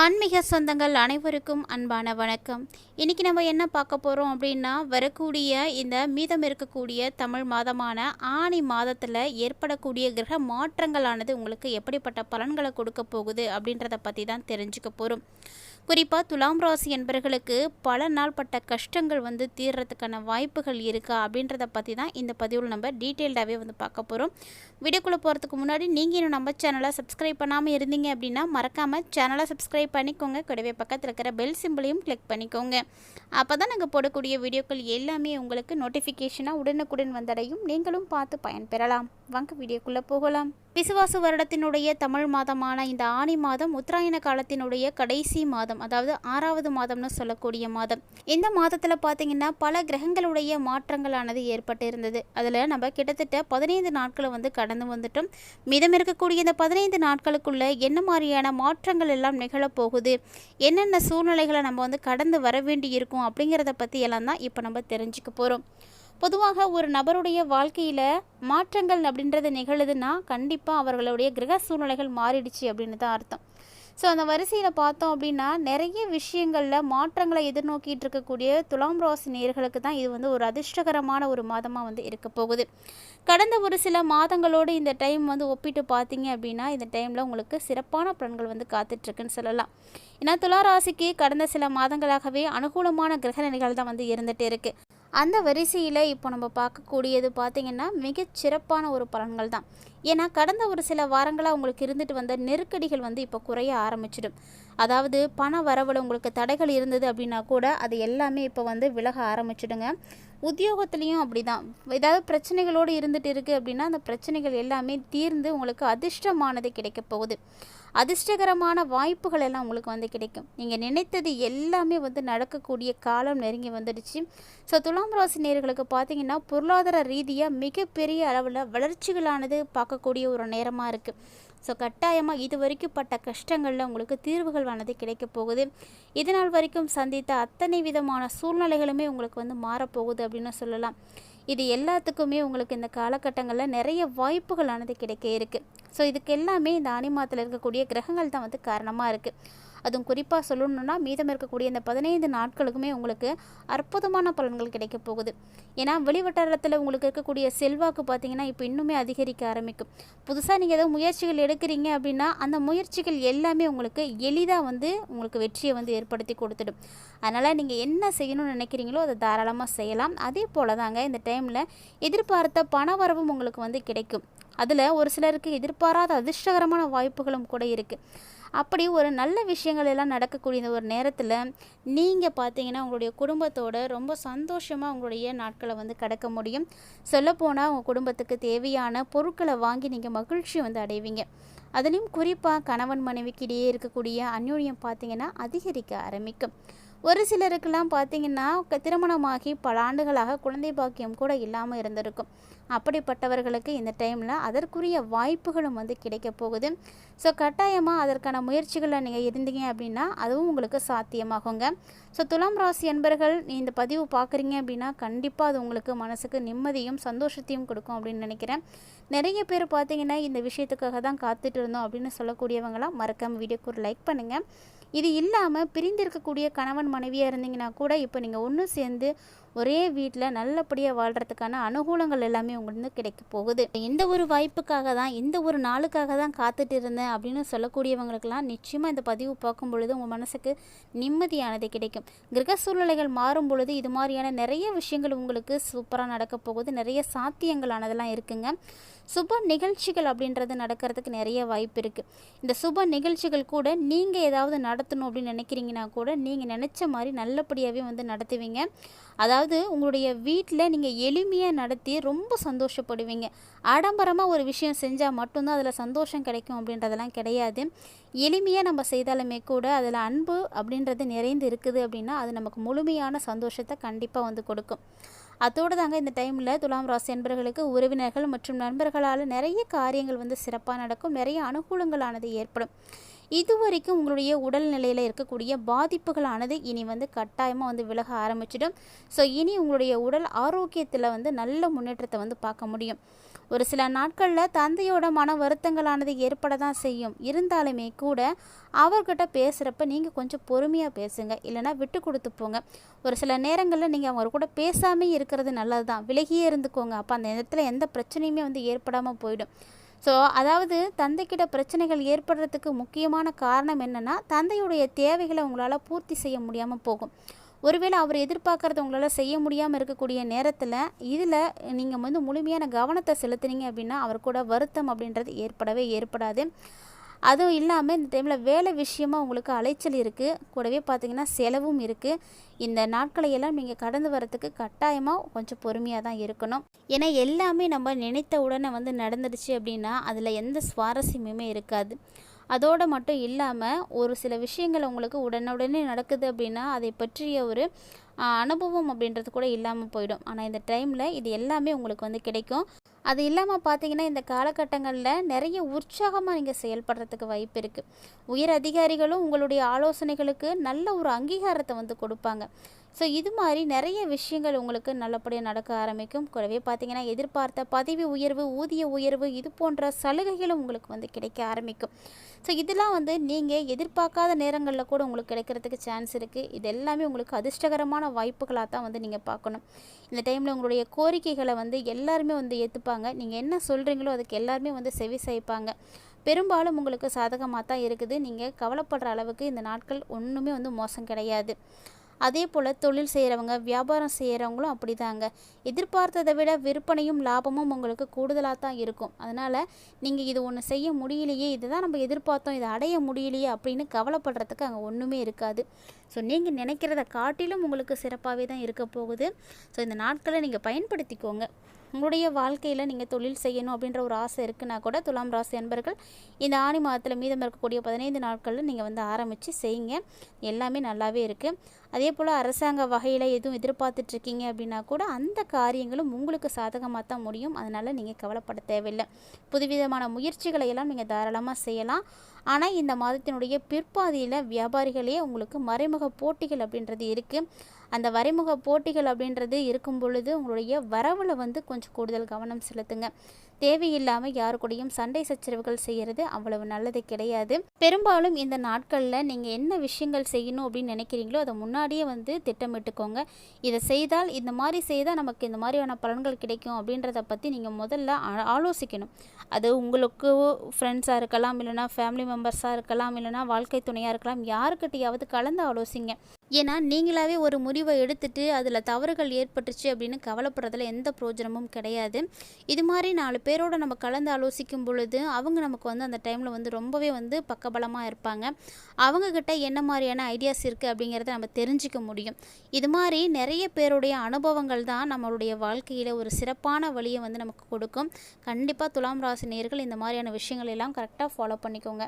ஆன்மீக சொந்தங்கள் அனைவருக்கும் அன்பான வணக்கம். இன்றைக்கி நம்ம என்ன பார்க்க போகிறோம் அப்படின்னா வரக்கூடிய இந்த மீதம் இருக்கக்கூடிய தமிழ் மாதமான ஆணி மாதத்தில் ஏற்படக்கூடிய கிரக மாற்றங்களானது உங்களுக்கு எப்படிப்பட்ட பலன்களை கொடுக்க போகுது அப்படின்றத பற்றி தான் தெரிஞ்சுக்க போகிறோம் குறிப்பாக துலாம் ராசி என்பர்களுக்கு பல நாள் பட்ட கஷ்டங்கள் வந்து தீர்றதுக்கான வாய்ப்புகள் இருக்கா அப்படின்றத பற்றி தான் இந்த பதிவில் நம்ம டீட்டெயில்டாகவே வந்து பார்க்க போகிறோம் வீடியோக்குள்ளே போகிறதுக்கு முன்னாடி நீங்கள் இன்னும் நம்ம சேனலை சப்ஸ்கிரைப் பண்ணாமல் இருந்தீங்க அப்படின்னா மறக்காமல் சேனலை சப்ஸ்கிரைப் பண்ணிக்கோங்க. கூடவே பக்கத்தில் இருக்கிற பெல் சிம்பிளையும் கிளிக் பண்ணிக்கோங்க. அப்போ தான் நாங்கள் போடக்கூடிய வீடியோக்கள் எல்லாமே உங்களுக்கு நோட்டிஃபிகேஷனாக உடனுக்குடன் வந்தடையும். நீங்களும் பார்த்து பயன்பெறலாம். வாங்க வீடியோக்குள்ளே போகலாம். விசுவாச வருடத்தினுடைய தமிழ் மாதமான இந்த ஆணி மாதம் உத்தராயண காலத்தினுடைய கடைசி மாதம் அதாவது ஆறாவது மாதம்னு சொல்லக்கூடிய மாதம். இந்த மாதத்தில் பார்த்தீங்கன்னா பல கிரகங்களுடைய மாற்றங்களானது ஏற்பட்டு இருந்தது அதில் நம்ம கிட்டத்தட்ட பதினைந்து நாட்களை வந்து கடந்து வந்துட்டோம். மிதம் இருக்கக்கூடிய இந்த பதினைந்து நாட்களுக்குள்ள என்ன மாதிரியான மாற்றங்கள் எல்லாம் நிகழப்போகுது என்னென்ன சூழ்நிலைகளை நம்ம வந்து கடந்து வர வேண்டி இருக்கும் அப்படிங்கிறத பற்றி எல்லாம் தான் இப்போ நம்ம தெரிஞ்சுக்க போகிறோம் பொதுவாக ஒரு நபருடைய வாழ்க்கையில் மாற்றங்கள் அப்படின்றது நிகழுதுன்னா கண்டிப்பாக அவர்களுடைய கிரக சூழ்நிலைகள் மாறிடுச்சு அப்படின்னு தான் அர்த்தம். ஸோ அந்த வரிசையில் பார்த்தோம் அப்படின்னா நிறைய விஷயங்களில் மாற்றங்களை எதிர்நோக்கிட்டு இருக்கக்கூடிய துலாம் ராசி நேர்களுக்கு தான் இது வந்து ஒரு அதிர்ஷ்டகரமான ஒரு மாதமாக வந்து இருக்க போகுது. கடந்த ஒரு சில மாதங்களோடு இந்த டைம் வந்து ஒப்பிட்டு பார்த்தீங்க அப்படின்னா இந்த டைமில் உங்களுக்கு சிறப்பான பலன்கள் வந்து காத்துட்ருக்குன்னு சொல்லலாம். ஏன்னா துலா ராசிக்கு கடந்த சில மாதங்களாகவே அனுகூலமான கிரக நிலைகள் தான் வந்து இருந்துகிட்டு இருக்குது அந்த வரிசையில் இப்போ நம்ம பார்க்கக்கூடியது பார்த்திங்கன்னா மிகச் சிறப்பான ஒரு பலன்கள் தான். ஏன்னா கடந்த ஒரு சில வாரங்களாக உங்களுக்கு இருந்துட்டு வந்த நெருக்கடிகள் வந்து இப்போ குறைய ஆரம்பிச்சிடும். அதாவது பண வரவில் உங்களுக்கு தடைகள் இருந்தது அப்படின்னா கூட அது எல்லாமே இப்போ வந்து விலக ஆரம்பிச்சிடுங்க. உத்தியோகத்துலேயும் அப்படி தான் ஏதாவது பிரச்சனைகளோடு இருந்துட்டு இருக்குது அப்படின்னா அந்த பிரச்சனைகள் எல்லாமே தீர்ந்து உங்களுக்கு அதிர்ஷ்டமானது கிடைக்க போகுது. அதிர்ஷ்டகரமான வாய்ப்புகள் எல்லாம் உங்களுக்கு வந்து கிடைக்கும். நீங்கள் நினைத்தது எல்லாமே வந்து நடக்கக்கூடிய காலம் நெருங்கி வந்துடுச்சு. ஸோ துலாம் ராசி நேர்களுக்கு பார்த்தீங்கன்னா பொருளாதார ரீதியாக மிகப்பெரிய அளவில் வளர்ச்சிகளானது பார்க்கக்கூடிய ஒரு நேரமாக இருக்குது ஸோ கட்டாயமாக இது வரைக்கும் பட்ட கஷ்டங்களில் உங்களுக்கு தீர்வுகள் ஆனது கிடைக்க போகுது. இதனால் வரைக்கும் சந்தித்த அத்தனை விதமான சூழ்நிலைகளுமே உங்களுக்கு வந்து மாறப்போகுது அப்படின்னு சொல்லலாம். இது எல்லாத்துக்குமே உங்களுக்கு இந்த காலகட்டங்களில் நிறைய வாய்ப்புகளானது கிடைக்க இருக்குது ஸோ இதுக்கு எல்லாமே இந்த ஆணி மாதத்தில் இருக்கக்கூடிய கிரகங்கள் தான் வந்து காரணமாக இருக்குது அதுவும் குறிப்பாக சொல்லணும்னா மீதம் இருக்கக்கூடிய இந்த பதினைந்து நாட்களுக்குமே உங்களுக்கு அற்புதமான பலன்கள் கிடைக்க போகுது. ஏன்னா வெளிவட்டாரத்தில் உங்களுக்கு இருக்கக்கூடிய செல்வாக்கு பார்த்தீங்கன்னா இப்போ இன்னுமே அதிகரிக்க ஆரம்பிக்கும். புதுசாக நீங்கள் ஏதோ முயற்சிகள் எடுக்கிறீங்க அப்படின்னா அந்த முயற்சிகள் எல்லாமே உங்களுக்கு எளிதாக வந்து உங்களுக்கு வெற்றியை வந்து ஏற்படுத்தி கொடுத்துடும். அதனால் நீங்கள் என்ன செய்யணும்னு நினைக்கிறீங்களோ அதை தாராளமாக செய்யலாம். அதே போல் தாங்க இந்த டைமில் எதிர்பார்த்த பண வரவும் உங்களுக்கு வந்து கிடைக்கும். அதில் ஒரு சிலருக்கு எதிர்பாராத அதிர்ஷ்டகரமான வாய்ப்புகளும் கூட இருக்குது அப்படி ஒரு நல்ல விஷயங்கள் எல்லாம் நடக்கக்கூடிய ஒரு நேரத்தில் நீங்கள் பார்த்தீங்கன்னா உங்களுடைய குடும்பத்தோட ரொம்ப சந்தோஷமாக உங்களுடைய நாட்களை வந்து கடக்க முடியும். சொல்லப்போனால் உங்கள் குடும்பத்துக்கு தேவையான பொருட்களை வாங்கி நீங்கள் மகிழ்ச்சி வந்து அடைவீங்க. அதுலேயும் குறிப்பாக கணவன் மனைவிக்கிடையே இருக்கக்கூடிய அந்யோன்யம் பார்த்தீங்கன்னா அதிகரிக்க ஆரம்பிக்கும். ஒரு சிலருக்கெல்லாம் பார்த்தீங்கன்னா திருமணமாகி பல ஆண்டுகளாக குழந்தை பாக்கியம் கூட இல்லாமல் இருந்திருக்கும். அப்படிப்பட்டவர்களுக்கு இந்த டைமில் அதற்குரிய வாய்ப்புகளும் வந்து கிடைக்க போகுது. ஸோ கட்டாயமாக அதற்கான முயற்சிகளில் நீங்கள் இருந்தீங்க அப்படின்னா அதுவும் உங்களுக்கு சாத்தியமாகுங்க. ஸோ துலாம் ராசி என்பர்கள் இந்த பதிவு பார்க்குறீங்க அப்படின்னா கண்டிப்பாக அது உங்களுக்கு மனசுக்கு நிம்மதியும் சந்தோஷத்தையும் கொடுக்கும் அப்படின்னு நினைக்கிறேன். நிறைய பேர் பார்த்தீங்கன்னா இந்த விஷயத்துக்காக தான் காத்துட்டு இருந்தோம் அப்படின்னு சொல்லக்கூடியவங்களாம் மறக்காமல் வீடியோக்கு ஒரு லைக் பண்ணுங்கள் இது இல்லாமல் பிரிந்திருக்கக்கூடிய கணவன் மனைவியாக இருந்தீங்கன்னா கூட இப்போ நீங்கள் ஒன்று சேர்ந்து ஒரே வீட்டில் நல்லபடியாக வாழ்கிறதுக்கான அனுகூலங்கள் எல்லாமே உங்களுக்கு கிடைக்க போகுது. எந்த ஒரு வாய்ப்புக்காக தான் எந்த ஒரு நாளுக்காக தான் காத்துட்டு இருந்தேன் அப்படின்னு சொல்லக்கூடியவங்களுக்கெல்லாம் நிச்சயமாக இந்த பதிவு பார்க்கும் பொழுது உங்கள் மனசுக்கு நிம்மதியானது கிடைக்கும். கிரக சூழ்நிலைகள் மாறும் பொழுது இது மாதிரியான நிறைய விஷயங்கள் உங்களுக்கு சூப்பராக நடக்க போகுது. நிறைய சாத்தியங்களானதெல்லாம் இருக்குங்க. சுப நிகழ்ச்சிகள் அப்படின்றது நடக்கிறதுக்கு நிறைய வாய்ப்பு இருக்குது இந்த சுப நிகழ்ச்சிகள் கூட நீங்கள் ஏதாவது நடத்தணும் அப்படின்னு நினைக்கிறீங்கன்னா கூட நீங்கள் நினச்ச மாதிரி நல்லபடியாகவே வந்து நடத்துவீங்க. அதாவது உங்களுடைய வீட்டில் நீங்கள் எளிமையாக நடத்தி ரொம்ப சந்தோஷப்படுவீங்க. ஆடம்பரமாக ஒரு விஷயம் செஞ்சால் மட்டும்தான் அதில் சந்தோஷம் கிடைக்கும் அப்படின்றதெல்லாம் கிடையாது. எளிமையாக நம்ம செய்தாலுமே கூட அதில் அன்பு அப்படின்றது நிறைந்து இருக்குது அப்படின்னா அது நமக்கு முழுமையான சந்தோஷத்தை கண்டிப்பாக வந்து கொடுக்கும். அதோடு தாங்க இந்த டைமில் துலாம் ராசி என்பர்களுக்கு உறவினர்கள் மற்றும் நண்பர்களால் நிறைய காரியங்கள் வந்து சிறப்பாக நடக்கும். நிறைய அனுகூலங்களானது ஏற்படும். இது வரைக்கும் உங்களுடைய உடல்நிலையில் இருக்கக்கூடிய பாதிப்புகளானது இனி வந்து கட்டாயமாக வந்து விலக ஆரம்பிச்சிடும். ஸோ இனி உங்களுடைய உடல் ஆரோக்கியத்தில் வந்து நல்ல முன்னேற்றத்தை வந்து பார்க்க முடியும். ஒரு சில நாட்களில் தந்தையோட மன வருத்தங்களானது ஏற்பட தான் செய்யும். இருந்தாலுமே கூட அவர்கிட்ட பேசுகிறப்ப நீங்கள் கொஞ்சம் பொறுமையாக பேசுங்க. இல்லைனா விட்டு கொடுத்து போங்க. ஒரு சில நேரங்களில் நீங்கள் அவங்க கூட பேசாமல் இருக்கிறது நல்லது தான் விலகியே இருந்துக்கோங்க. அப்போ அந்த இடத்துல எந்த பிரச்சனையுமே வந்து ஏற்படாமல் போயிடும். ஸோ அதாவது தந்தைக்கிட்ட பிரச்சனைகள் ஏற்படுறதுக்கு முக்கியமான காரணம் என்னென்னா தந்தையுடைய தேவைகளை உங்களால் பூர்த்தி செய்ய முடியாமல் போகும். ஒருவேளை அவர் எதிர்பார்க்குறத உங்களால் செய்ய முடியாமல் இருக்கக்கூடிய நேரத்தில் இதில் நீங்கள் வந்து முழுமையான கவனத்தை செலுத்துனீங்க அப்படின்னா அவர் கூட வருத்தம் அப்படின்றது ஏற்படவே ஏற்படாது. அதுவும் இல்லாமல் இந்த டைமில் வேலை விஷயமா உங்களுக்கு அலைச்சல் இருக்குது கூடவே பார்த்திங்கன்னா செலவும் இருக்குது இந்த நாட்களையெல்லாம் நீங்கள் கடந்து வரத்துக்கு கட்டாயமாக கொஞ்சம் பொறுமையாக தான் இருக்கணும். ஏன்னா எல்லாமே நம்ம நினைத்த உடனே வந்து நடந்துடுச்சு அப்படின்னா அதில் எந்த சுவாரஸ்யமுமே இருக்காது. அதோடு மட்டும் இல்லாமல் ஒரு சில விஷயங்கள் உங்களுக்கு உடனுடனே நடக்குது அப்படின்னா அதை பற்றிய ஒரு அனுபவம் அப்படின்றது கூட இல்லாமல் போயிடும். ஆனால் இந்த டைமில் இது எல்லாமே உங்களுக்கு வந்து கிடைக்கும். அது இல்லாமல் பார்த்தீங்கன்னா இந்த காலகட்டங்களில் நிறைய உற்சாகமாக நீங்கள் செயல்படுறதுக்கு வாய்ப்பு இருக்குது உயர் அதிகாரிகளும் உங்களுடைய ஆலோசனைகளுக்கு நல்ல ஒரு அங்கீகாரத்தை வந்து கொடுப்பாங்க. ஸோ இது மாதிரி நிறைய விஷயங்கள் உங்களுக்கு நல்லபடியாக நடக்க ஆரம்பிக்கும். கூடவே பார்த்தீங்கன்னா எதிர்பார்த்த பதவி உயர்வு ஊதிய உயர்வு இது போன்ற சலுகைகளும் உங்களுக்கு வந்து கிடைக்க ஆரம்பிக்கும். ஸோ இதெல்லாம் வந்து நீங்கள் எதிர்பார்க்காத நேரங்களில் கூட உங்களுக்கு கிடைக்கிறதுக்கு சான்ஸ் இருக்குது இது எல்லாமே உங்களுக்கு அதிர்ஷ்டகரமான வாய்ப்புகளாக தான் வந்து நீங்கள் பார்க்கணும். இந்த டைமில் உங்களுடைய கோரிக்கைகளை வந்து எல்லாருமே வந்து ஏற்றுப்பாங்க நீங்கள் என்ன சொல்கிறீங்களோ அதுக்கு எல்லாருமே வந்து செவி சாய்ப்பாங்க. பெரும்பாலும் உங்களுக்கு சாதகமாக தான் இருக்குது. நீங்கள் கவலைப்படுற அளவுக்கு இந்த நாட்கள் ஒன்றுமே வந்து மோசம் கிடையாது. அதே போல் தொழில் செய்கிறவங்க வியாபாரம் செய்கிறவங்களும் அப்படி தாங்க எதிர்பார்த்ததை விட விற்பனையும் லாபமும் உங்களுக்கு கூடுதலாக தான் இருக்கும். அதனால் நீங்கள் இது ஒன்று செய்ய முடியலையே இதுதான் நம்ம எதிர்பார்த்தோம் இதை அடைய முடியலையே அப்படின்னு கவலைப்படுறதுக்கு அங்கே ஒன்றுமே இருக்காது. ஸோ நீங்கள் நினைக்கிறத காட்டிலும் உங்களுக்கு சிறப்பாகவே தான் இருக்க போகுது. ஸோ இந்த நாட்களை நீங்கள் பயன்படுத்திக்கோங்க. உங்களுடைய வாழ்க்கையில் நீங்கள் தொழில் செய்யணும் அப்படின்ற ஒரு ஆசை இருக்குன்னா கூட துலாம் ராசி அன்பர்கள் இந்த ஆணி மாதத்தில் மீதம் இருக்கக்கூடிய பதினைந்து நாட்களில் நீங்கள் வந்து ஆரம்பித்து செய்யுங்க. எல்லாமே நல்லாவே இருக்குது அதே போல் அரசாங்க வகையில் எதுவும் எதிர்பார்த்துட்ருக்கீங்க அப்படின்னா கூட அந்த காரியங்களும் உங்களுக்கு சாதகமாக தான் முடியும். அதனால் நீங்கள் கவலைப்பட தேவையில்லை. புதுவிதமான முயற்சிகளை எல்லாம் நீங்கள் தாராளமாக செய்யலாம். ஆனால் இந்த மாதத்தினுடைய பிற்பாதியில் வியாபாரிகளே உங்களுக்கு மறைமுக போட்டிகள் அப்படின்றது இருக்குது அந்த வரைமுக போட்டிகள் அப்படின்றது இருக்கும் பொழுது உங்களுடைய வரவில் வந்து கொஞ்சம் கூடுதல் கவனம் செலுத்துங்க. தேவையில்லாமல் யாரு கூடயும் சண்டை சச்சரவுகள் செய்கிறது அவ்வளவு நல்லது கிடையாது. பெரும்பாலும் இந்த நாட்களில் நீங்கள் என்ன விஷயங்கள் செய்யணும் அப்படின்னு நினைக்கிறீங்களோ அதை முன்னாடியே வந்து திட்டமிட்டுக்கோங்க. இதை செய்தால் இந்த மாதிரி செய்தால் நமக்கு இந்த மாதிரியான பலன்கள் கிடைக்கும் அப்படின்றத பற்றி நீங்கள் முதல்ல ஆலோசிக்கணும். அது உங்களுக்கு ஃப்ரெண்ட்ஸாக இருக்கலாம் இல்லைனா ஃபேமிலி மெம்பர்ஸாக இருக்கலாம் இல்லைனா வாழ்க்கை துணையாக இருக்கலாம் யாருக்கிட்டையாவது கலந்து ஆலோசிங்க. ஏன்னா நீங்களாவே ஒரு முடிவை எடுத்துட்டு அதில் தவறுகள் ஏற்பட்டுச்சு அப்படின்னு கவலைப்படுறதுல எந்த பிரோஜனமும் கிடையாது. இது மாதிரி நாலு பேரோட நம்ம கலந்து ஆலோசிக்கும் பொழுது அவங்க நமக்கு வந்து அந்த டைமில் வந்து ரொம்பவே வந்து பக்கபலமாக இருப்பாங்க. அவங்கக்கிட்ட என்ன மாதிரியான ஐடியாஸ் இருக்குது அப்படிங்கிறத நம்ம தெரிஞ்சிக்க முடியும். இது மாதிரி நிறைய பேருடைய அனுபவங்கள் தான் நம்மளுடைய வாழ்க்கையில் ஒரு சிறப்பான வழியை வந்து நமக்கு கொடுக்கும். கண்டிப்பாக துலாம் ராசி நேர்கள் இந்த மாதிரியான விஷயங்கள் எல்லாம் கரெக்டாக ஃபாலோ பண்ணிக்கோங்க.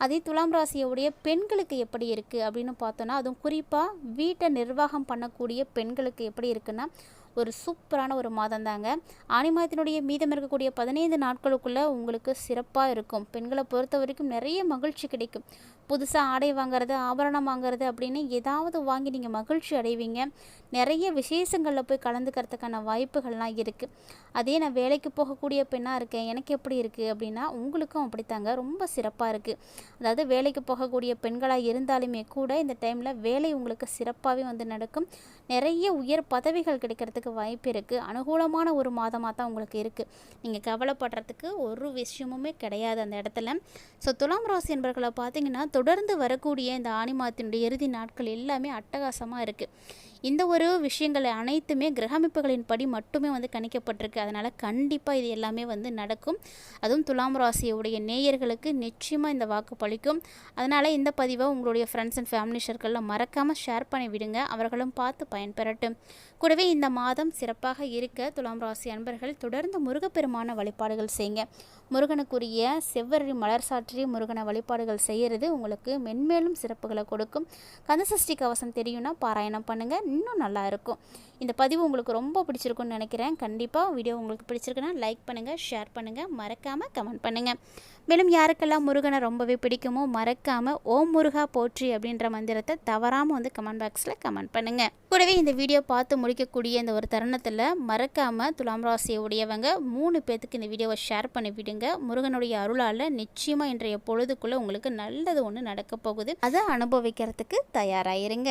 அதே துலாம் ராசியுடைய பெண்களுக்கு எப்படி இருக்குது அப்படின்னு பார்த்தோன்னா அதுவும் குறிப்பாக வீட்டை நிர்வாகம் பண்ணக்கூடிய பெண்களுக்கு எப்படி இருக்குன்னா ஒரு சூப்பரான ஒரு மாதம் தாங்க ஆணி மாதத்தினுடைய மீதம் இருக்கக்கூடிய பதினைந்து நாட்களுக்குள்ளே உங்களுக்கு சிறப்பாக இருக்கும். பெண்களை பொறுத்த வரைக்கும் நிறைய மகிழ்ச்சி கிடைக்கும். புதுசாக ஆடை வாங்குறது ஆபரணம் வாங்குறது அப்படின்னு ஏதாவது வாங்கி நீங்கள் மகிழ்ச்சி அடைவீங்க. நிறைய விசேஷங்களில் போய் கலந்துக்கிறதுக்கான வாய்ப்புகள்லாம் இருக்குது அதே நான் வேலைக்கு போகக்கூடிய பெண்ணாக இருக்கேன். எனக்கு எப்படி இருக்குது அப்படின்னா உங்களுக்கும் அப்படித்தாங்க. ரொம்ப சிறப்பாக இருக்குது அதாவது வேலைக்கு போகக்கூடிய பெண்களாக இருந்தாலுமே கூட இந்த டைமில் வேலை உங்களுக்கு சிறப்பாகவே வந்து நடக்கும். நிறைய உயர் பதவிகள் கிடைக்கிறதுக்கு வாய்ப்பு இருக்குது அனுகூலமான ஒரு மாதமாக தான் உங்களுக்கு இருக்குது நீங்கள் கவலைப்படுறதுக்கு ஒரு விஷயமுமே கிடையாது அந்த இடத்துல. ஸோ துலாம் ராசி என்பர்களை பார்த்தீங்கன்னா தொடர்ந்து வரக்கூடிய இந்த ஆணி மாதத்தினுடைய இறுதி நாட்கள் எல்லாமே அட்டகாசமாக இருக்குது இந்த ஒரு விஷயங்கள் அனைத்துமே கிரகமைப்புகளின் படி மட்டுமே வந்து கணிக்கப்பட்டிருக்கு. அதனால் கண்டிப்பாக இது எல்லாமே வந்து நடக்கும். அதுவும் துலாம் ராசியுடைய நேயர்களுக்கு நிச்சயமாக இந்த வாக்கு பளிக்கும் அதனால் இந்த பதிவை உங்களுடைய ஃப்ரெண்ட்ஸ் அண்ட் ஃபேமிலி சர்க்கிளில் மறக்காமல் ஷேர் பண்ணி விடுங்க. அவர்களும் பார்த்து பயன்பெறட்டும். கூடவே இந்த மாதம் சிறப்பாக இருக்க துலாம் ராசி அன்பர்கள் தொடர்ந்து முருகப்பெருமான வழிபாடுகள் செய்யுங்க. முருகனுக்குரிய செவ்வரி மலர் சாற்றி முருகனை வழிபாடுகள் செய்கிறது உங்களுக்கு மென்மேலும் சிறப்புகளை கொடுக்கும். கந்தசஷ்டி கவசம் தெரியும்னா பாராயணம் பண்ணுங்கள் இன்னும் நல்லாயிருக்கும். இந்த பதிவு உங்களுக்கு ரொம்ப பிடிச்சிருக்குன்னு நினைக்கிறேன். கண்டிப்பாக வீடியோ உங்களுக்கு பிடிச்சிருக்குன்னா லைக் பண்ணுங்கள் ஷேர் பண்ணுங்கள் மறக்காமல் கமெண்ட் பண்ணுங்கள் மேலும் யாருக்கெல்லாம் முருகனை ரொம்பவே பிடிக்குமோ மறக்காமல் ஓம் முருகா போற்றி அப்படின்ற மந்திரத்தை தவறாமல் வந்து கமெண்ட் பாக்ஸில் கமெண்ட் பண்ணுங்கள் கூடவே இந்த வீடியோ பார்த்து முடிக்கக்கூடிய இந்த ஒரு தருணத்தில் மறக்காமல் துலாம் ராசியை உடையவங்க மூணு பேர்த்துக்கு இந்த வீடியோவை ஷேர் பண்ணி விடுங்க. முருகனுடைய அருளால் நிச்சயமாக இன்றைய பொழுதுக்குள்ளே உங்களுக்கு நல்லது ஒன்று நடக்க போகுது. அதை அனுபவிக்கிறதுக்கு தயாராகிருங்க